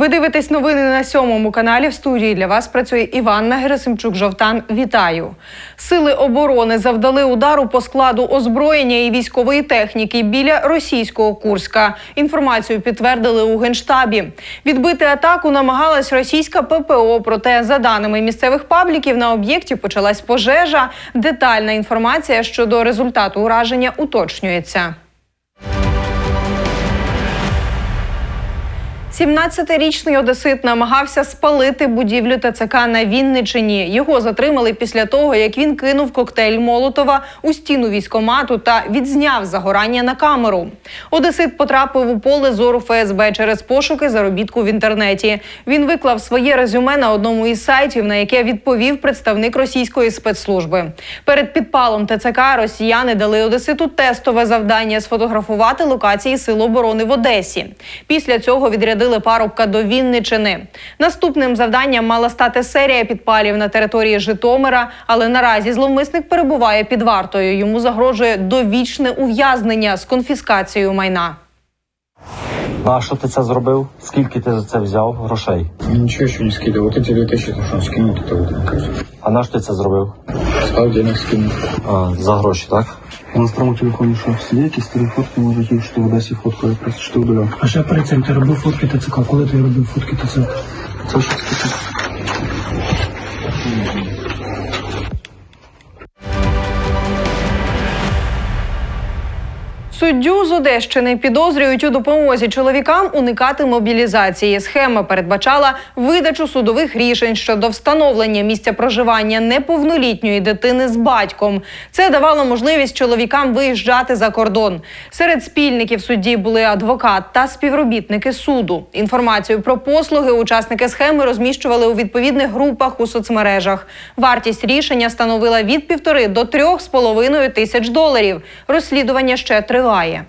Ви дивитесь новини на сьомому каналі. В студії для вас працює Іванна Герасимчук. Жовтан. Вітаю. Сили оборони завдали удару по складу озброєння і військової техніки біля російського Курська. Інформацію підтвердили у генштабі. Відбити атаку намагалась російська ППО. Проте, за даними місцевих пабліків, на об'єкті почалась пожежа. Детальна інформація щодо результату ураження уточнюється. 17-річний одесит намагався спалити будівлю ТЦК на Вінничині. Його затримали після того, як він кинув коктейль Молотова у стіну військомату та відзняв загорання на камеру. Одесит потрапив у поле зору ФСБ через пошуки заробітку в інтернеті. Він виклав своє резюме на одному із сайтів, на яке відповів представник російської спецслужби. Перед підпалом ТЦК росіяни дали Одеситу тестове завдання сфотографувати локації Сил оборони в Одесі. Після цього відрядили парубка до Вінничини. Наступним завданням мала стати серія підпалів на території Житомира, але наразі зловмисник перебуває під вартою. Йому загрожує довічне ув'язнення з конфіскацією майна. А що ти це зробив? Скільки ти за це взяв грошей? Ничего еще не скидывал. Вот эти 2000, то, что он скинул, вот это вот, мне кажется. А на що ти це зробив? Сказал, денег скинул. А, за гроші, так? На старому телефоні що сидять якісь старі фотки, може ті, що в Одесі фоткали, просто що удаляв. А ще перед цим ти робив фотки ТЦК. Коли ти робив фотки ТЦК? Це що таке? Суддю з Одещини підозрюють у допомозі чоловікам уникати мобілізації. Схема передбачала видачу судових рішень щодо встановлення місця проживання неповнолітньої дитини з батьком. Це давало можливість чоловікам виїжджати за кордон. Серед спільників судді були адвокат та співробітники суду. Інформацію про послуги учасники схеми розміщували у відповідних групах у соцмережах. Вартість рішення становила від півтори до трьох з половиною тисяч доларів. Розслідування ще триває. Goya.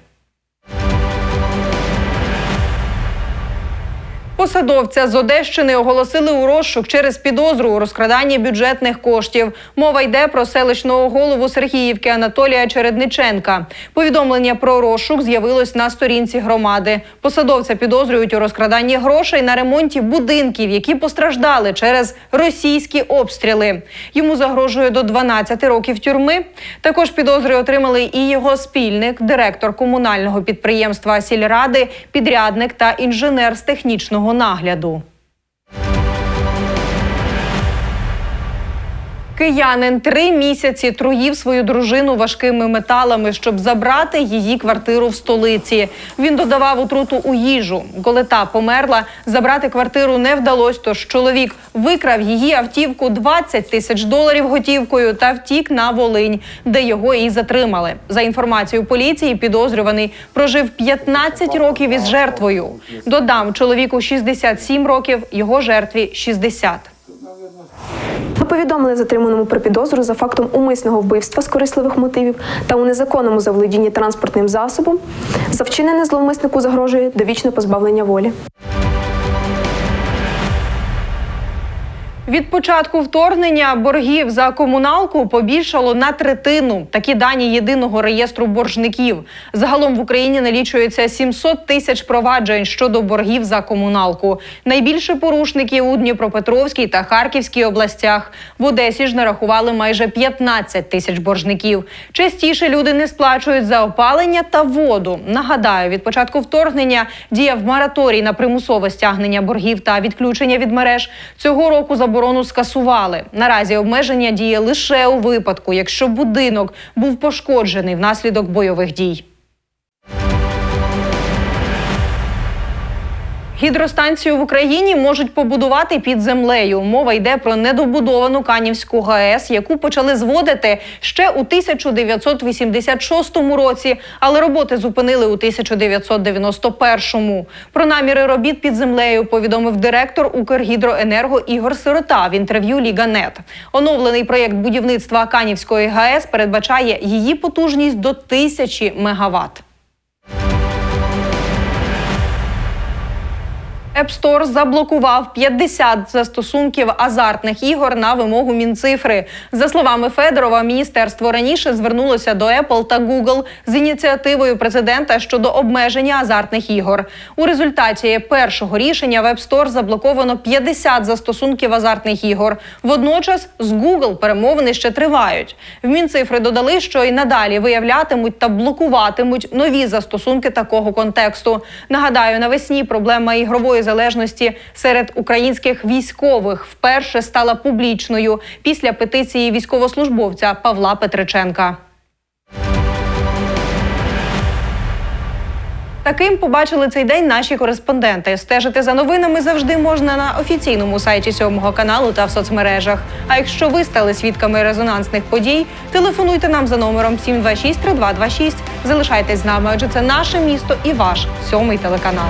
Посадовця з Одещини оголосили у розшук через підозру у розкраданні бюджетних коштів. Мова йде про селищного голову Сергіївки Анатолія Чередниченка. Повідомлення про розшук з'явилось на сторінці громади. Посадовця підозрюють у розкраданні грошей на ремонті будинків, які постраждали через російські обстріли. Йому загрожує до 12 років тюрми. Також підозри отримали і його спільник, директор комунального підприємства сільради, підрядник та інженер з технічного нагляду. Киянин три місяці труїв свою дружину важкими металами, щоб забрати її квартиру в столиці. Він додавав отруту у їжу. Коли та померла, забрати квартиру не вдалося. Тож чоловік викрав її автівку 20 тисяч доларів готівкою та втік на Волинь, де його і затримали. За інформацією поліції, підозрюваний прожив 15 років із жертвою. Додам чоловіку 67 років, його жертві 60. Ми повідомили затриманому про підозру за фактом умисного вбивства з корисливих мотивів та у незаконному заволодінні транспортним засобом. За вчинене зловмиснику загрожує довічне позбавлення волі. Від початку вторгнення боргів за комуналку побільшало на третину. Такі дані єдиного реєстру боржників. Загалом в Україні налічується 700 тисяч проваджень щодо боргів за комуналку. Найбільше порушників у Дніпропетровській та Харківській областях. В Одесі ж нарахували майже 15 тисяч боржників. Частіше люди не сплачують за опалення та воду. Нагадаю, від початку вторгнення діяв мораторій на примусове стягнення боргів та відключення від мереж. Цього року заборону скасували. Наразі обмеження діє лише у випадку, якщо будинок був пошкоджений внаслідок бойових дій. Гідростанцію в Україні можуть побудувати під землею. Мова йде про недобудовану Канівську ГАЕС, яку почали зводити ще у 1986 році, але роботи зупинили у 1991-му. Про наміри робіт під землею повідомив директор Укргідроенерго Ігор Сирота в інтерв'ю Ліга.нет. Оновлений проєкт будівництва Канівської ГАЕС передбачає її потужність до тисячі мегаватт. App Store заблокував 50 застосунків азартних ігор на вимогу Мінцифри. За словами Федорова, міністерство раніше звернулося до Apple та Google з ініціативою президента щодо обмеження азартних ігор. У результаті першого рішення в App Store заблоковано 50 застосунків азартних ігор. Водночас з Google перемовини ще тривають. В Мінцифри додали, що і надалі виявлятимуть та блокуватимуть нові застосунки такого контексту. Нагадаю, навесні проблема ігрової залежності серед українських військових вперше стала публічною після петиції військовослужбовця Павла Петриченка. Таким побачили цей день наші кореспонденти. Стежити за новинами завжди можна на офіційному сайті сьомого каналу та в соцмережах. А якщо ви стали свідками резонансних подій, телефонуйте нам за номером 726 3226. Залишайтесь з нами, адже це наше місто і ваш сьомий телеканал.